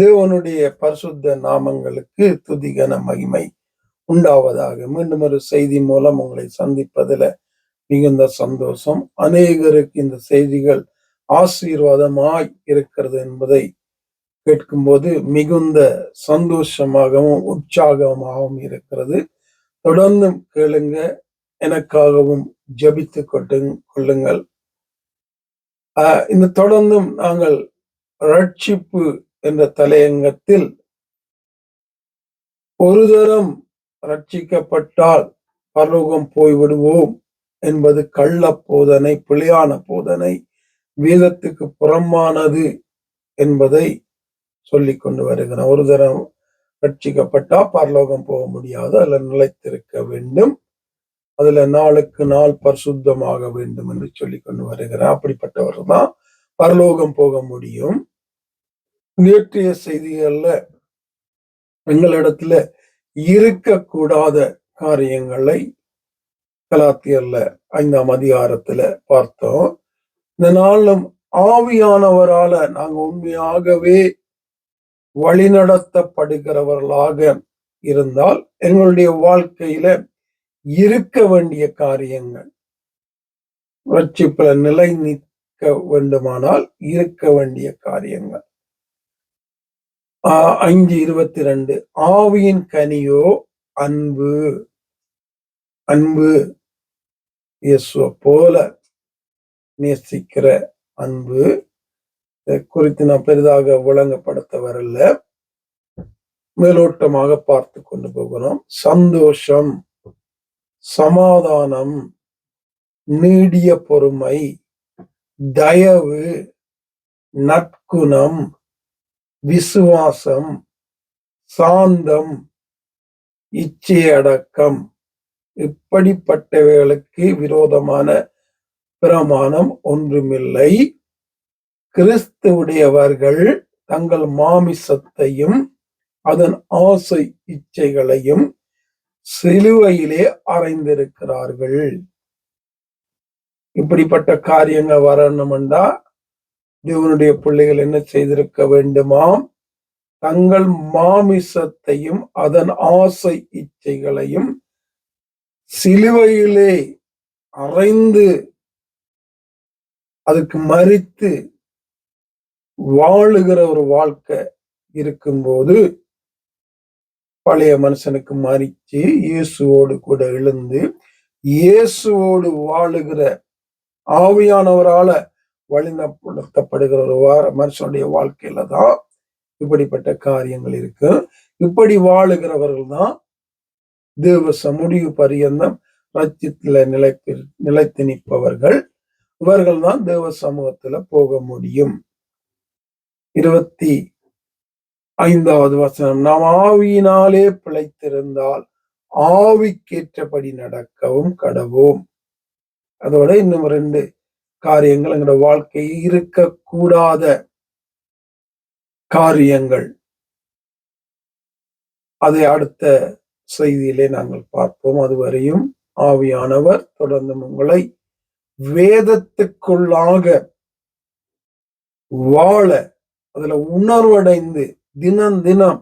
தேவனுடைய பரிசுத்த நாமங்களுக்கு துதிகன மகிமை உண்டாவதாக. மீண்டும் ஒரு செய்தி மூலம் உங்களை சந்திப்பதில் மிகுந்த சந்தோஷம். அநேகருக்கு இந்த செய்திகள் ஆசீர்வாதமாய் இருக்கிறது என்பதை கேட்கும்போது மிகுந்த சந்தோஷமாகவும் உற்சாகமாகவும் இருக்கிறது. தொடர்ந்து கேளுங்க எனக்காகவும் ஜபித்து கொட்டு கொள்ளுங்கள். இந்த தொடர்ந்தும் நாங்கள் ரட்சிப்பு என்ற தலையங்கத்தில் ஒரு தரம் ரட்சிக்கப்பட்டால் பரலோகம் போய்விடுவோம் என்பது கள்ள போதனை பிழையான போதனை வேதத்துக்கு புறம்பானது என்பதை சொல்லி கொண்டு வருகிறோம் ஒரு தரம் ரட்சிக்கப்பட்டா பரலோகம் போக முடியாது அதுல நிலைத்திருக்க வேண்டும் அதுல நாளுக்கு நாள் பரிசுத்தமாக வேண்டும் என்று சொல்லி கொண்டு வருகிறார் அப்படிப்பட்டவர் தான் பரலோகம் போக முடியும். நேற்றைய செய்திகள்ல எங்களிடத்துல இருக்கக்கூடாத காரியங்களை கலாத்தியர்ல ஐந்தாம் அதிகாரத்துல பார்த்தோம். இந்த நாளும் ஆவியானவரால நாங்க உண்மையாகவே வழிநடத்தப்படுகிறவர்களாக இருந்தால் எங்களுடைய வாழ்க்கையில இருக்க வேண்டிய காரியங்கள் ரட்சிப்புல நிலை நிற்க வேண்டுமானால் இருக்க வேண்டிய காரியங்கள். அஞ்சு இருபத்தி ரெண்டு ஆவியின் கனியோ அன்பு. அன்பு. இயேசுவ போல நேசிக்கிற அன்பு. குறித்து நான் பெரிதாக விளங்கப்படுத்த வரல மேலோட்டமாக பார்த்து கொண்டு போகிறோம். சந்தோஷம் சமாதானம் நீடிய பொறுமை தயவு நற்குணம் விசுவாசம் சாந்தம் இச்சையடக்கம் இப்படிப்பட்டவைகளுக்கு விரோதமான பிரமாணம் ஒன்றுமில்லை. கிறிஸ்துவுடையவர்கள் தங்கள் மாமிசத்தையும் அதன் ஆசை இச்சைகளையும் சிலுவையிலே அறைந்திருக்கிறார்கள். இப்படிப்பட்ட காரியங்கள் வரணும்டா தேவனுடைய பிள்ளைகள் என்ன செய்திருக்க வேண்டுமாம்? தங்கள் மாமிசத்தையும் அதன் ஆசை இச்சைகளையும் சிலுவையிலே அறைந்து அதுக்கு மறித்து வாழுகிற ஒரு வாழ்க்கை இருக்கும்போது பழைய மனுஷனுக்கு மறிச்சு இயேசுவோடு கூட எழுந்து இயேசுவோடு வாழுகிற ஆவியானவரால வழிநடத்தப்படுகிற ஒரு வார மனுஷனுடைய வாழ்க்கையில தான் இப்படிப்பட்ட காரியங்கள் இருக்கு. இப்படி வாழுகிறவர்கள் தான் தேவ முடிவு பரியந்தம் ரச்சித்துல நிலைத்து நிலைத்து நிற்பவர்கள். இவர்கள் தான் தேவ சமூகத்துல போக முடியும். இருபத்தி ஐந்தாவது வசனம் நாம் ஆவியினாலே பிழைத்திருந்தால் ஆவிக்கேற்றபடி நடக்கவும் கடவோம். அதோட இன்னும் ரெண்டு காரியங்கள் எங்களோட வாழ்க்கை இருக்கக்கூடாத காரியங்கள். அதை அடுத்த செய்தியிலே நாங்கள் பார்ப்போம். அதுவரையும் ஆவியானவர் தொடர்ந்து உங்களை வேதத்துக்குள்ளாக வாழ அதுல உணர்வடைந்து தினம் தினம்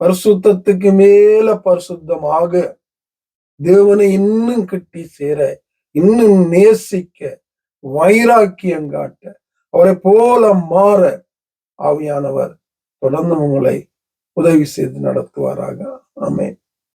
பரிசுத்தத்துக்கு மேல பரிசுத்தமாக தேவனை இன்னும் கட்டி சேர இன்னும் நேசிக்க வைராக்கியம் காட்ட அவரை போல மாற ஆவியானவர் தொடர்ந்து உங்களை உதவி செய்து நடத்துவாராக. ஆமே